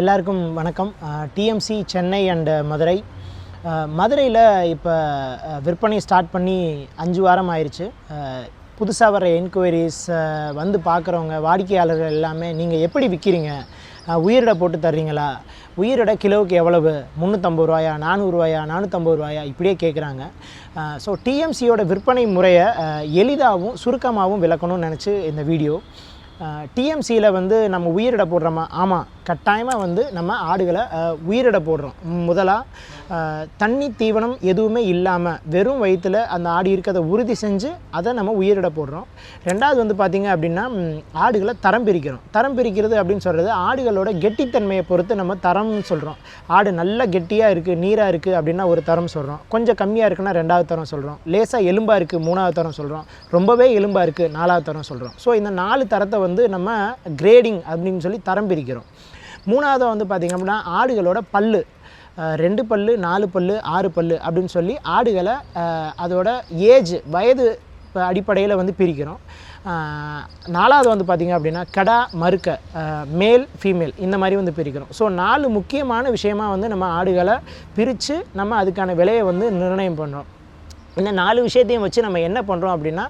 எல்லாருக்கும் வணக்கம். TMC Chennai and Madurai. மதுரையில் இப்போ விற்பனை ஸ்டார்ட் பண்ணி அஞ்சு வாரம் ஆயிடுச்சு புதுசாக வர என்கொயரிஸ் வந்து பார்க்குறவங்க வாடிக்கையாளர்கள் எல்லாமே நீங்கள் எப்படி விற்கிறீங்க உயிரிடை போட்டு தர்றீங்களா? உயிரிடை கிலோவுக்கு எவ்வளவு? முந்நூற்றம்பது ரூபாயா? நானூறுரூவாயா நானூற்றம்பது ரூபாயா? இப்படியே கேட்குறாங்க ஸோ டிஎம்சியோட விற்பனை முறையை எளிதாகவும் சுருக்கமாகவும் விளக்கணும்னு நினச்சி இந்த வீடியோ டிஎம்சியில் வந்து நம்ம உயிரிட போடுறோமா? ஆமாம் கட்டாயமாக வந்து நம்ம ஆடுகளை உயிரிட போடுறோம். முதலாக தண்ணி தீவனம் எதுவுமே இல்லாமல் வெறும் வயிற்றில் அந்த ஆடு இருக்கிறத உறுதி செஞ்சு அதை நம்ம உயிரிட போடுறோம். ரெண்டாவது வந்து பார்த்திங்க அப்படின்னா ஆடுகளை தரம் பிரிக்கிறோம். தரம் பிரிக்கிறது அப்படின்னு சொல்கிறது ஆடுகளோட கெட்டித்தன்மையை பொறுத்து நம்ம தரம்னு சொல்கிறோம் ஆடு நல்ல கெட்டியாக இருக்குது நீராக இருக்குது அப்படின்னா ஒரு தரம் சொல்கிறோம் கொஞ்சம் கம்மியாக இருக்குன்னா ரெண்டாவது தரம் சொல்கிறோம் லேசாக எலும்பாக இருக்குது மூணாவது தரம் சொல்கிறோம் ரொம்பவே எலும்பாக இருக்குது நாலாவது தரம் சொல்கிறோம் ஸோ இந்த நாலு தரத்தை வந்து நம்ம கிரேடிங் அப்படின்னு சொல்லி தரம் பிரிக்கிறோம். மூணாவதாக வந்து பார்த்திங்க அப்படின்னா ஆடுகளோட பல்லு. ரெண்டு பல்லு நாலு பல்லு ஆறு பல் அப்படின்னு சொல்லி ஆடுகளை அதோட ஏஜ் வயது அடிப்படையில் வந்து பிரிக்கிறோம். நாலாவது வந்து பார்த்திங்க அப்படின்னா கடா மறுக்க மேல் ஃபீமேல் இந்த மாதிரி வந்து பிரிக்கிறோம். ஸோ நாலு முக்கியமான விஷயமா வந்து நம்ம ஆடுகளை பிரித்து நம்ம அதுக்கான விலையை வந்து நிர்ணயம் பண்ணுறோம் இந்த நாலு விஷயத்தையும் வச்சு நம்ம என்ன பண்ணுறோம் அப்படின்னா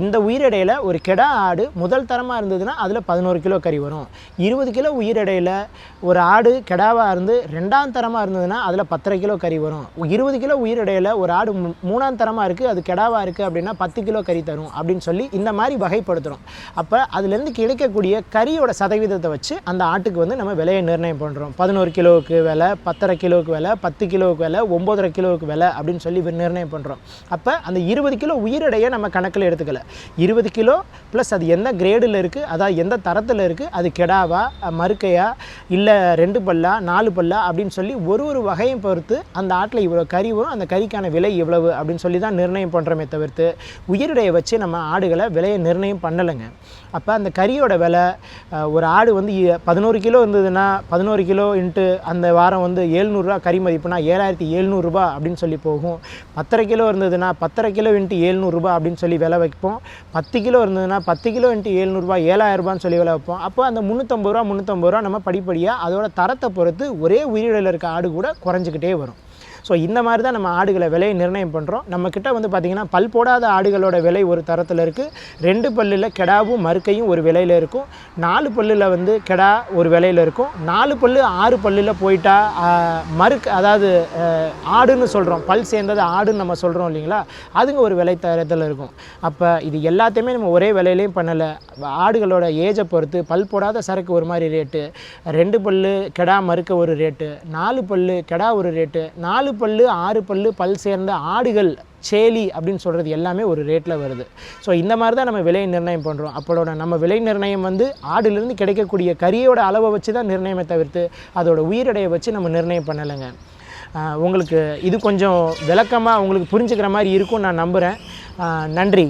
இந்த உயிரிடையில் ஒரு கெடா ஆடு முதல் தரமாக இருந்ததுன்னா அதில் பதினோரு கிலோ கறி வரும். இருபது கிலோ உயிரிடையில் ஒரு ஆடு கெடாவாக இருந்து ரெண்டாம் தரமாக இருந்ததுன்னா அதில் பத்தரை கிலோ கறி வரும். இருபது கிலோ உயிரிடையில் ஒரு ஆடு மூணாம் தரமாக இருக்குது அது கெடாவாக இருக்குது அப்படின்னா பத்து கிலோ கறி தரும் அப்படின்னு சொல்லி இந்த மாதிரி வகைப்படுத்துகிறோம் அப்போ அதுலேருந்து கிடைக்கக்கூடிய கறியோட சதவீதத்தை வச்சு அந்த ஆட்டுக்கு வந்து நம்ம விலையை நிர்ணயம் பண்ணுறோம் பதினோரு கிலோவுக்கு விலை பத்தரை கிலோவுக்கு விலை பத்து கிலோவுக்கு விலை ஒம்போதரை கிலோவுக்கு விலை அப்படின்னு சொல்லி நிர்ணயம் பண்ணுறோம் அப்போ அந்த இருபது கிலோ உயிரிடையை நம்ம கணக்கில் எடுத்துக்கல. இருபது கிலோ ப்ளஸ் அது எந்த கிரேடில் இருக்குது அதாவது எந்த தரத்தில் இருக்குது அது கெடாவா மறுக்கையா இல்லை ரெண்டு பல்லா நாலு பல்லா அப்படின்னு சொல்லி ஒரு ஒரு வகையும் பொறுத்து அந்த ஆட்டில் இவ்வளோ கறி வரும் அந்த கறிக்கான விலை இவ்வளவு அப்படின்னு சொல்லி தான் நிர்ணயம் பண்ணுறோமே தவிர்த்து உயிரிடையை வச்சு நம்ம ஆடுகளை விலையை நிர்ணயம் பண்ணலைங்க. அப்போ அந்த கறியோட விலை ஒரு ஆடு வந்து பதினோரு கிலோ இருந்ததுன்னா பதினோரு கிலோ இன்ட்டு அந்த வாரம் வந்து ஏழ்நூறுரூவா கறி மதிப்புனா ஏழாயிரத்தி எழுநூறுபா அப்படின்னு சொல்லி போகும். பத்தரை கிலோ இருந்ததுன்னா பத்தரை கிலோ இன்ட்டு ஏழ்நூறுபா அப்படின்னு சொல்லி விலை வைப்போம். பத்து கிலோ இருந்ததுன்னா பத்து கிலோ இன்ட்டு ஏழ்நூறுபா ஏழாயிரரூபான்னு சொல்லி விலை வைப்போம். அப்போ அந்த முந்நூற்றம்பது ரூபா முந்நூற்றம்பது ரூபா நம்ம படிப்படியாக அதோட தரத்தை பொறுத்து ஒரே உயிரிழல இருக்க ஆடு கூட குறைஞ்சிக்கிட்டே வரும். ஸோ இந்த மாதிரி தான் நம்ம ஆடுகளை விலையை நிர்ணயம் பண்ணுறோம் நம்மக்கிட்ட வந்து பார்த்திங்கன்னா பல் போடாத ஆடுகளோட விலை ஒரு தரத்தில் இருக்குது ரெண்டு பல்லில் கெடாவும் மறுக்கையும் ஒரு விலையில் இருக்கும். நாலு பல்லில் வந்து கெடா ஒரு விலையில் இருக்கும். நாலு பல்லு ஆறு பல்லில் போயிட்டா மறுக்க மறுக்கு அதாவது ஆடுன்னு சொல்கிறோம் பல் சேர்ந்தது ஆடுன்னு நம்ம சொல்கிறோம் இல்லைங்களா? அதுங்க ஒரு விலை தரத்தில் இருக்கும். அப்போ இது எல்லாத்தையுமே நம்ம ஒரே விலையிலையும் பண்ணலை. ஆடுகளோட ஏஜை பொறுத்து பல் போடாத சரக்கு ஒரு மாதிரி ரேட்டு ரெண்டு பல்லு கெடா மறுக்க ஒரு ரேட்டு நாலு பல்லு கெடா ஒரு ரேட்டு நாலு நாலு பல் ஆறு பல்லு பல் சேர்ந்த ஆடுகள் சேலி அப்படின்னு சொல்கிறது எல்லாமே ஒரு ரேட்டில் வருது. ஸோ இந்த மாதிரி தான் நம்ம விலை நிர்ணயம் பண்ணுறோம் அப்போட நம்ம விலை நிர்ணயம் வந்து ஆடுலேருந்து கிடைக்கக்கூடிய கரியோட அளவை வச்சு தான் நிர்ணயமே தவிர்த்து அதோட உயிரடையை வச்சு நம்ம நிர்ணயம் பண்ணலைங்க. உங்களுக்கு இது கொஞ்சம் விளக்கமாக உங்களுக்கு புரிஞ்சுக்கிற மாதிரி இருக்கும்னு நான் நம்புகிறேன் நன்றி.